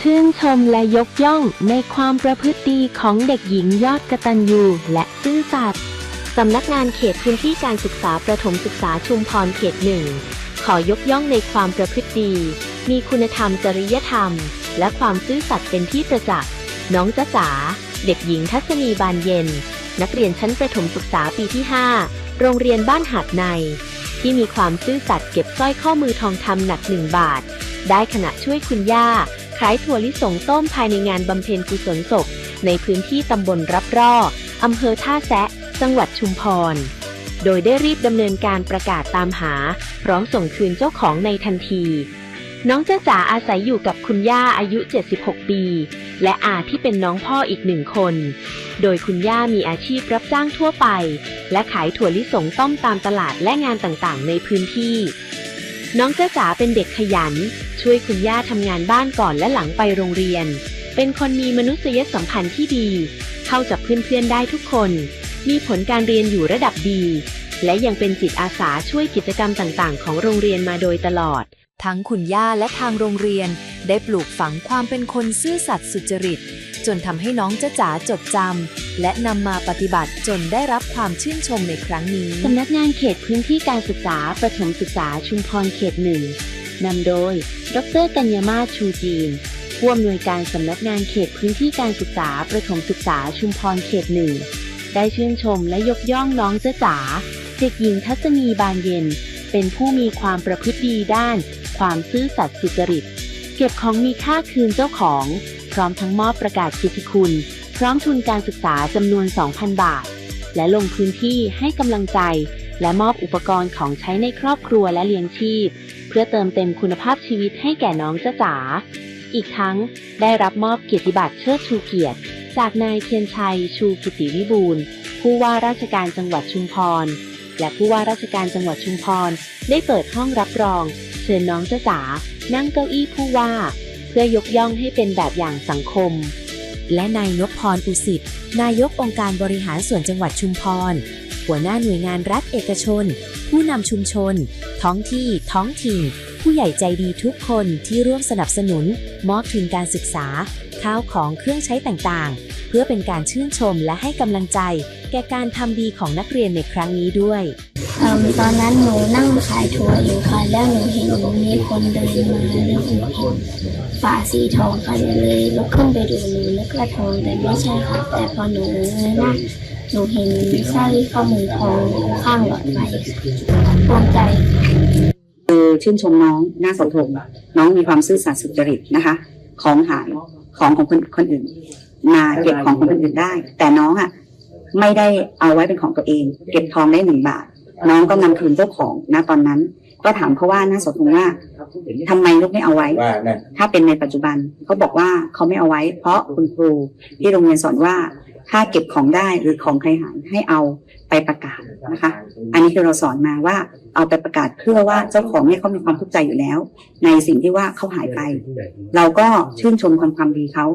ชื่นชมและยกย่องในความประพฤติดีของเด็กหญิงยอดกตัญญูและซื่อสัตย์สำนักงานเขตพื้นที่การศึกษาประถมศึกษาชุมพรเขตหนึ่งขอยกย่องในความประพฤติดี มีคุณธรรมจริยธรรม และความซื่อสัตย์เป็นที่ประจักษ์ น้องจ๊ะจ๋า เด็กหญิงทัศนีบานเย็น นักเรียนชั้นประถมศึกษาปีที่ 5 โรงเรียนบ้านหาดใน ที่มีความซื่อสัตย์เก็บสร้อยข้อมือทองคำหนักหนึ่งบาท ได้ขณะช่วยคุณย่า ขายถั่วลิสงต้มภายในงานบำเพ็ญกุศลศพ ในพื้นที่ตำบลรับร่ออำเภอท่าแซะ จังหวัดชุมพร โดยได้รีบดำเนินการประกาศตามหา พร้อมส่งคืนเจ้าของในทันที น้องเจ้าจ๋าอาศัยอยู่กับคุณย่าอายุ 76 ปี และอาที่เป็นน้องพ่ออีกหนึ่งคน โดยคุณย่ามีอาชีพรับจ้างทั่วไป และขายถั่วลิสงต้มตามตลาดและงานต่างๆ ในพื้นที่ น้องเจ้าจ๋าเป็นเด็กขยัน ช่วยคุณย่าทำงานบ้านก่อนและหลังไปโรงเรียน เป็นคนมีมนุษยสัมพันธ์ที่ดี เข้ากับเพื่อนๆได้ทุกคน มีผลการเรียนอยู่ระดับดี และยังเป็นจิตอาสาช่วยกิจกรรมต่างๆ ของโรงเรียนมาโดยตลอด ทั้งคุณย่าและทางโรงเรียน ได้ปลูกฝังความเป็นคนซื่อสัตย์สุจริต จนทำให้น้องจ๊ะจ๋าจดจำและนำมาปฏิบัติจนได้รับความชื่นชมในครั้งนี้ สำนักงานเขตพื้นที่การศึกษาประถมศึกษาชุมพรเขตหนึ่งนำโดย ดรกัญญามาชูจีนผู้อำนวยการสำนักงานเขตพื้นที่การศึกษาประถมศึกษาชุมพรเขตหนึ่งได้ชื่นชมและยกย่องน้องเจ๊จ๋าเด็กหญิงทัศนีบานเย็น เป็นผู้มีความประพฤติดีด้าน ความซื่อสัตย์สุจริต เก็บของมีค่าคืนเจ้าของ พร้อมทั้งมอบประกาศกียรติคุณ พร้อมทุนการศึกษาจำนวน 2,000 บาท และลงพื้นที่ให้กำลังใจ และมอบอุปกรณ์ของใช้ในครอบครัวและเลี้ยงชีพ เพื่อเติมเต็มคุณภาพชีวิตให้แก่น้องจ้าจ๋าอีกทั้งได้รับมอบเกียรติบัตรเชิดชูเกียรติ จากนายเทียนชัย ชูกิติวิบูลผู้ว่าราชการจังหวัดชุมพร และผู้ว่าราชการจังหวัดชุมพร ได้เปิดห้องรับรอง เชิญน้องจ้าจ๋านั่งเก้าอี้ผู้ว่า พื่อยกย่องให้เป็นแบบอย่างสังคม และนายนพพรอุสิตนายกองค์การบริหารส่วนจังหวัดชุมพร หัวหน้าหน่วยงานรัฐเอกชน ผู้นำชุมชน ท้องที่ ท้องถิ่น ผู้ใหญ่ใจดีทุกคนที่ร่วมสนับสนุน มอบทุนการศึกษา ข้าวของเครื่องใช้ต่างๆ เพื่อเป็นการชื่นชมและให้กำลังใจ แก่การทำดีของนักเรียนในครั้งนี้ด้วย ตอนนั้นหนูนั่งขายถั่วอยู่ค่ะ แล้วหนูเห็นมีคนเดินมาแล้วหนูเห็นฝาสีทองค่ะหนูเลยลุกขึ้นไปดูหนูนึกว่าทองแต่ไม่ใช่ค่ะ แต่พอหนูเงยหน้าหนูเห็นสร้อยข้อมือทองข้างหลอดไฟภูมิใจคือชื่นชมน้องน่าสมทบน้องมีความซื่อสัตย์สุจริตนะคะ ของหายของของคนคนอื่น มาเก็บของของคนอื่นได้ แต่น้องอะไม่ได้เอาไว้เป็นของตัวเอง เก็บทองได้หนึ่งบาท น้องก็นำคืนเจ้าของนะตอนนั้น ก็ถามเขาว่าน่าสมทบว่าทำไมลูกไม่เอาไว้ ถ้าเป็นในปัจจุบันเขาบอกว่าเขาไม่เอาไว้ เพราะคุณครูที่โรงเรียนสอนว่าถ้าเก็บของได้หรือของใครหายให้เอาไปประกาศนะคะ อันนี้คือเราสอนมาว่าเอาไปประกาศเพื่อว่าเจ้าของเนี่ยเขามีความทุกข์ใจอยู่แล้ว ในสิ่งที่ว่าเขาหายไป เราก็ชื่นชมความความดีเขา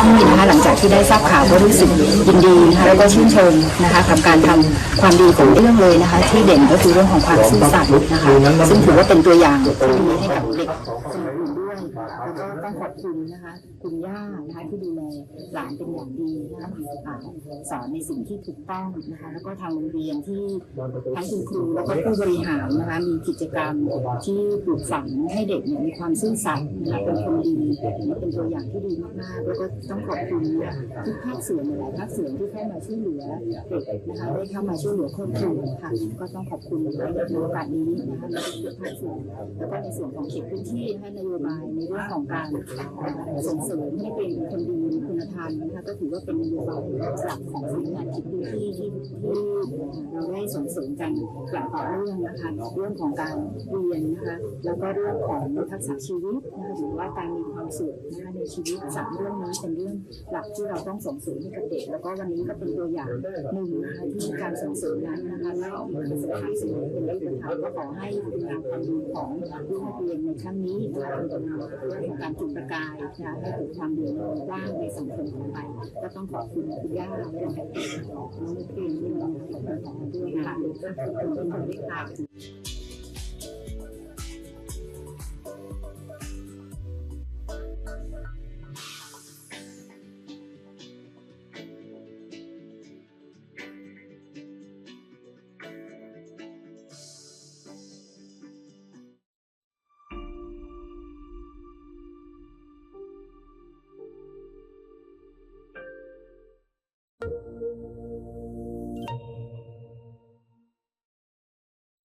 นะคะหลังจากที่ได้ทราบข่าวก็รู้สึกยินดีนะคะแล้วก็ชื่นชมนะคะกับการทำความดีของเรื่องเลยนะคะ ที่เด่นก็คือเรื่องของความซื่อสัตย์นะคะซึ่งถือว่าเป็นตัวอย่างที่ดีให้กับเด็กคนอื่นด้วยแล้วก็ต้องขอบคุณนะคะ คุณย่านะคะที่ดูแลหลานเป็นอย่างดีนะคะสอนในสิ่งที่ถูกต้องนะคะแล้วก็ทางโรงเรียนที่ทั้งคุณครูแล้วก็ผู้บริหารนะคะมีกิจกรรมที่ปลูกฝังให้เด็กเนี่ยมีความซื่อสัตย์นะคะเป็นคนดีเป็นตัวอย่างที่ดีมากๆแล้วก็ต้องขอบคุณทุกภาคส่วนหลายภาคส่วนที่เข้ามาช่วยเหลือเด็กนะคะได้เข้ามาช่วยเหลือครอบครัวค่ะก็ต้องขอบคุณในโอกาสนี้นะคะในทุกภาคส่วนแล้วก็ในส่วนของเขตพื้นที่ให้นโยบายในเรื่องของการส่งเสริมให้เป็นคนดีมีคุณธรรมนะคะก็ถือว่าเป็นนโยบายหลักของสำนักงานเขตพื้นที่ที่ที่ เราได้ส่งเสริมกันอย่างต่อเนื่องนะคะเรื่องของการเรียนนะคะแล้วก็เรื่องของทักษะชีวิตนะคะหรือว่าการมีความสุขนะคะในชีวิตสามเรื่องนี้เป็นเรื่องหลักที่เราต้องส่งเสริมให้กับเด็กแล้วก็วันนี้ก็เป็นตัวอย่างหนึ่งนะคะที่การส่งเสริมนั้นนะคะได้ออกมาเป็นภาพสวยเป็นรูปธรรมก็ขอให้เป็นงานความดีของลูกนักเรียนในครั้งนี้นะคะเป็นงานเรื่องของการจุดประกายนะคะให้เกิดความเดือดร้อนว่างในสังคมของไป ก็ต้องขอบคุณคุณย่าและน้องเรียนด้วยนะคะด้วยค่ะขอบคุณที่มาด้วยค่ะ